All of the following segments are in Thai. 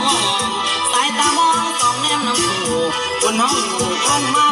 มอง สายตามองต้องแนมน้ำผู้คนห้องหูคนมา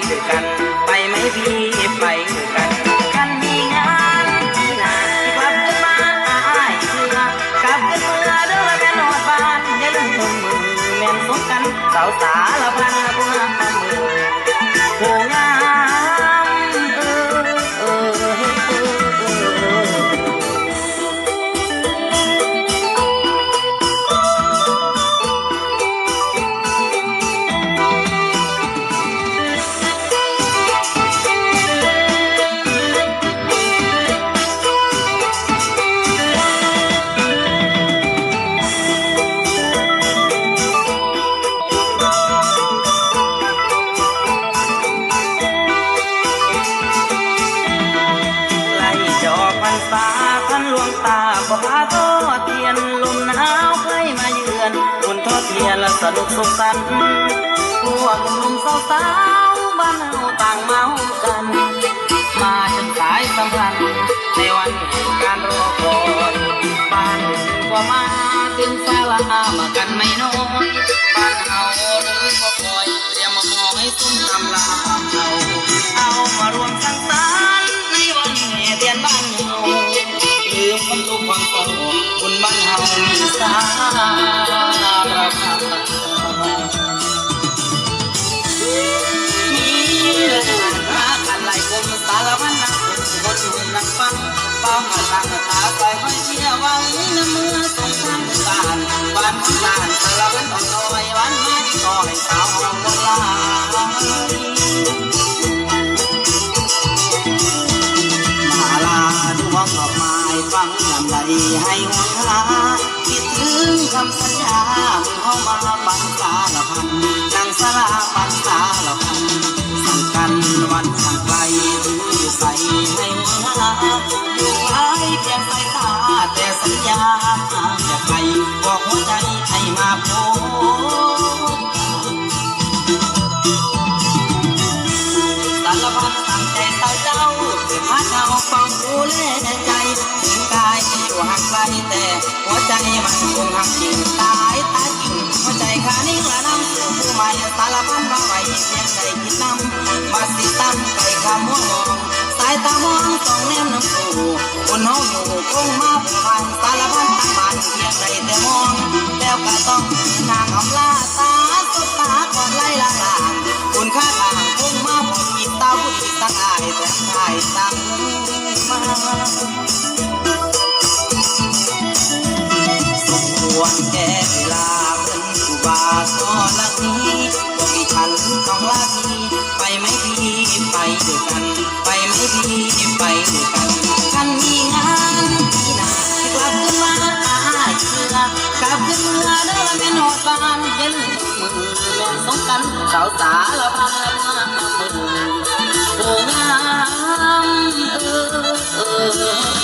ไปด้วยกัน ไปไหมพี่ไปด้วยกันกันมีงานที่ไหนกลับขึ้นมาอายเชื่อกลับขึ้นเมื่อเด้อแม่นอดบ้านอย่าลืมเพิ่มมือแม่นสมกันสาวสารพันผู้งามมือผู้งาม ตาก็พาทอเทียนลมหนาวเคยมาเยือนบนทอดเทียนและสนุกสุขสันต์พวกหนุ่มสาวๆบ้านเฮาต่างเมากัน มาจนสายสัมพันธ์ในวันแห่งการรอคอยบ้านหนึ่งก็มาถึงศาลามากันไม่น้อยบ้านเฮาหรือก็คอยเตรียมมาหอให้ซุ้มทำลาเฮาเอา ความทุกข์ความโศกบุญบ้านเฮามีสา ให้หัวหาคิดถึงคำสัญญาเข้ามาบังสารพันนั่งสลาบังสารพันสั่งกันวันสั่งไกลหรือใส่ให้หัวหาอยู่ไว้เพียงสายตาแต่สัญญาจะไปบอกหัวใจให้มาพบสารพัดตั้งใจเศร้าเจ้าที่พาเจ้าเฝ้าดูแล อยู่แต่หัวใจมันคงหักจริงตายตายจริงหัวใจขานิ่งละน้ำสู่ผู้ใหม่สารพัดมาไว้เพียงใจคิดน้ำมาสิตั้มไก่ขามวมองสายตามองต้องแนมน้ำสู่คนเฮาอยู่คงมาผูกพันสารพันตั้งบ้านเพียงใจแต่มองแล้วก็ต้องนางอำลา ด้วยกัน ไปไหมพี่ไปด้วยกันฉันมีงานที่นากลับขึ้นมาอาเชื่อกลับขึ้นเมื่อเด้อแม่นอดบ้านเย็นมือแม่สงกันสาวสารพันมือโอ้งามเออ